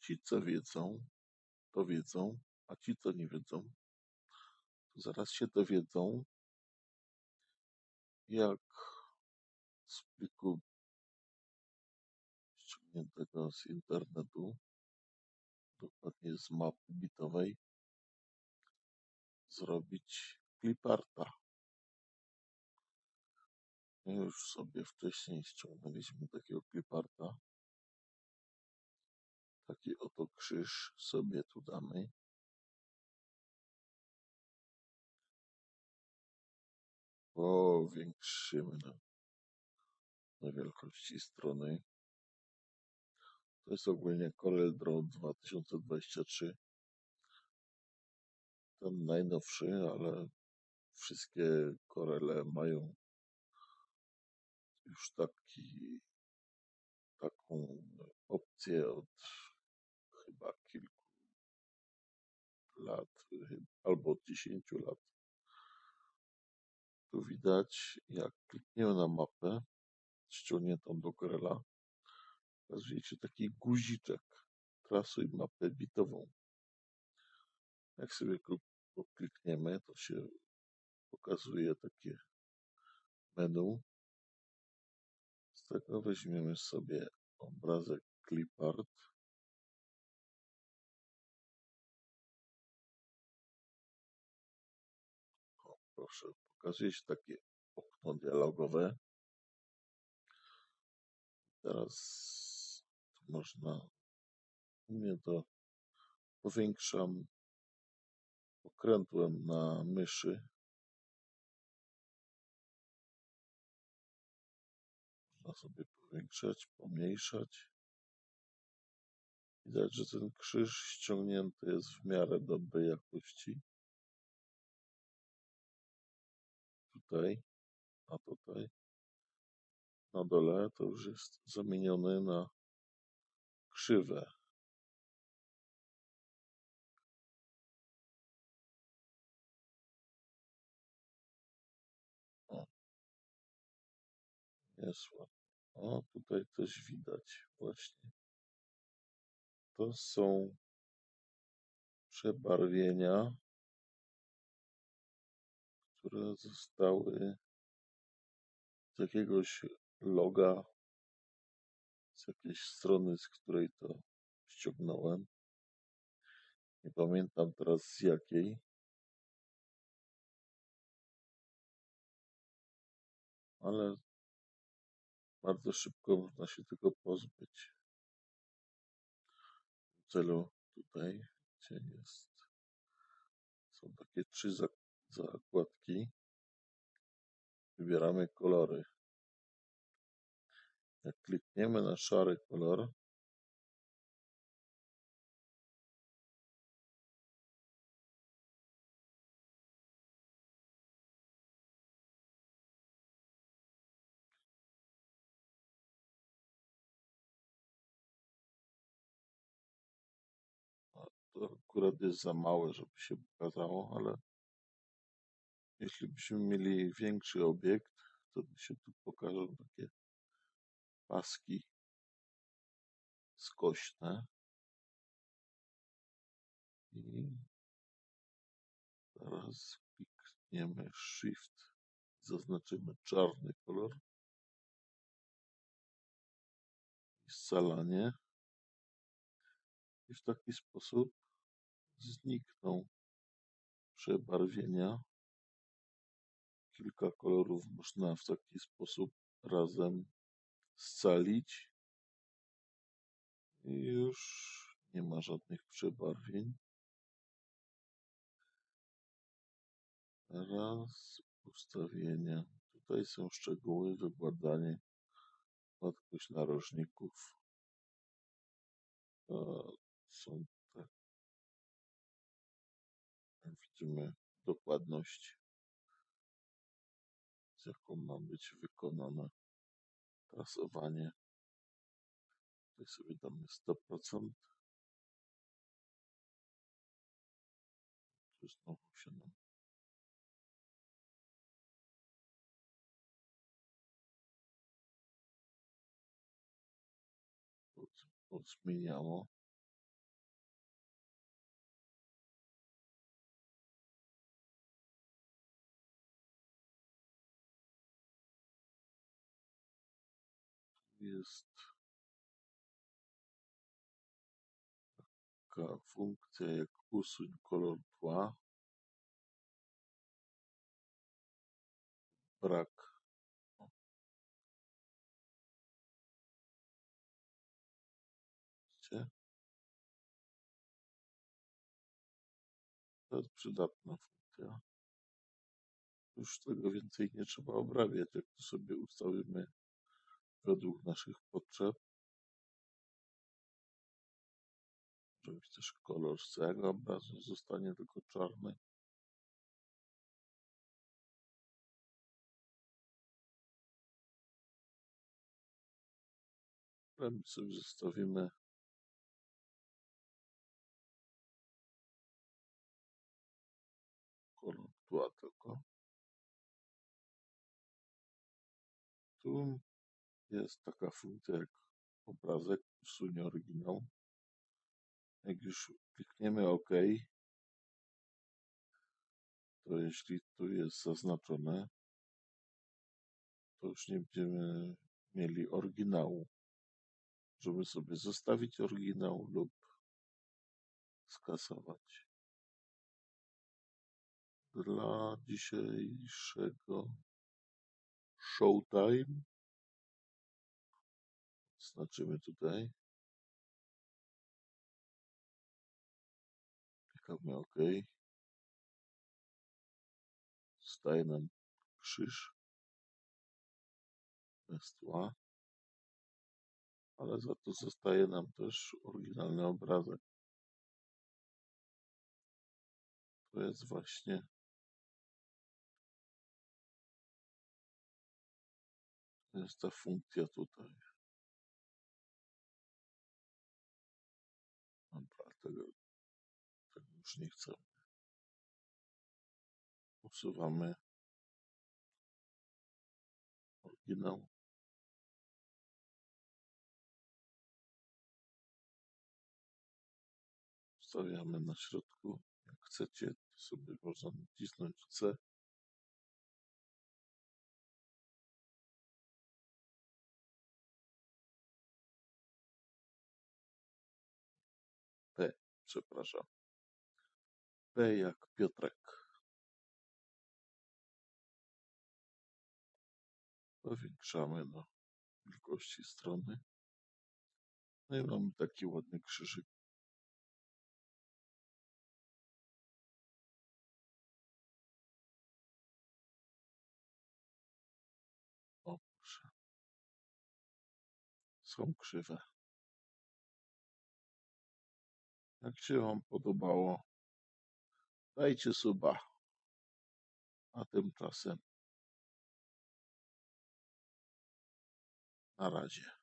ci, co wiedzą, to wiedzą, a ci, co nie wiedzą, to zaraz się dowiedzą, jak z pliku ściągniętego z internetu, dokładnie z mapy bitowej, zrobić cliparta. My już sobie wcześniej ściągnęliśmy takiego cliparta. Taki oto krzyż sobie tu damy. Powiększymy na, na wielkości strony. To jest ogólnie Corel Draw 2023. Ten najnowszy, ale wszystkie Corele mają już taki, taką opcję od lat, albo od 10 lat. Tu widać, jak klikniemy na mapę ściągniętą do Corela, okazuje się taki guziczek. Trasuj mapę bitową. Jak sobie klikniemy, to się pokazuje takie menu. Z tego weźmiemy sobie obrazek clipart. Proszę, pokazuje się takie okno dialogowe. Teraz można, mnie to powiększam okrętłem na myszy. Można sobie powiększać, pomniejszać. Widać, że ten krzyż ściągnięty jest w miarę dobrej jakości. Tutaj, a tutaj na dole to już jest zamieniony na krzywę. O. O, tutaj coś widać właśnie. To są przebarwienia, które zostały z jakiegoś loga, z jakiejś strony, z której to ściągnąłem. Nie pamiętam teraz z jakiej. Ale bardzo szybko można się tego pozbyć. W celu tutaj, gdzie jest, są takie trzy zakładki. Wybieramy kolory. Jak klikniemy na szary kolor, to akurat jest za małe, żeby się pokazało, ale jeśli byśmy mieli większy obiekt, to się tu pokażą takie paski skośne. I teraz klikniemy Shift, zaznaczymy czarny kolor i scalanie. I w taki sposób znikną przebarwienia. Kilka kolorów można w taki sposób razem scalić i już nie ma żadnych przebarwień. Teraz ustawienia. Tutaj są szczegóły, wykładanie, gładkość narożników. Są te, widzimy dokładność, jaką ma być wykonane trasowanie. Tutaj sobie damy 100%. Tu znowu się nam zmieniało. Jest taka funkcja jak usuń kolor tła. Brak. Widzicie? To jest przydatna funkcja. Już tego więcej nie trzeba obrabiać, jak to sobie ustawimy według naszych potrzeb. Może być też kolor całego obrazu, zostanie tylko czarny. My sobie zostawimy kolor tła tylko. Tu jest taka funkcja jak obrazek, usunie oryginał. Jak już klikniemy OK, to jeśli tu jest zaznaczone, to już nie będziemy mieli oryginału. Możemy sobie zostawić oryginał lub skasować. Dla dzisiejszego showtime znaczymy tutaj. Klikamy OK. Zostaje nam krzyż bez tła, ale za to zostaje nam też oryginalny obrazek. To jest właśnie to jest ta funkcja tutaj. Już nie chcemy. Usuwamy oryginał. Stawiamy na środku. Jak chcecie, to sobie można nacisnąć C. Przepraszam. P jak Piotrek. Powiększamy do wielkości strony. No i mamy taki ładny krzyżyk. O, proszę. Są krzywe. Jak się Wam podobało, Այցսուբա ատեմ տասեմ նարաջը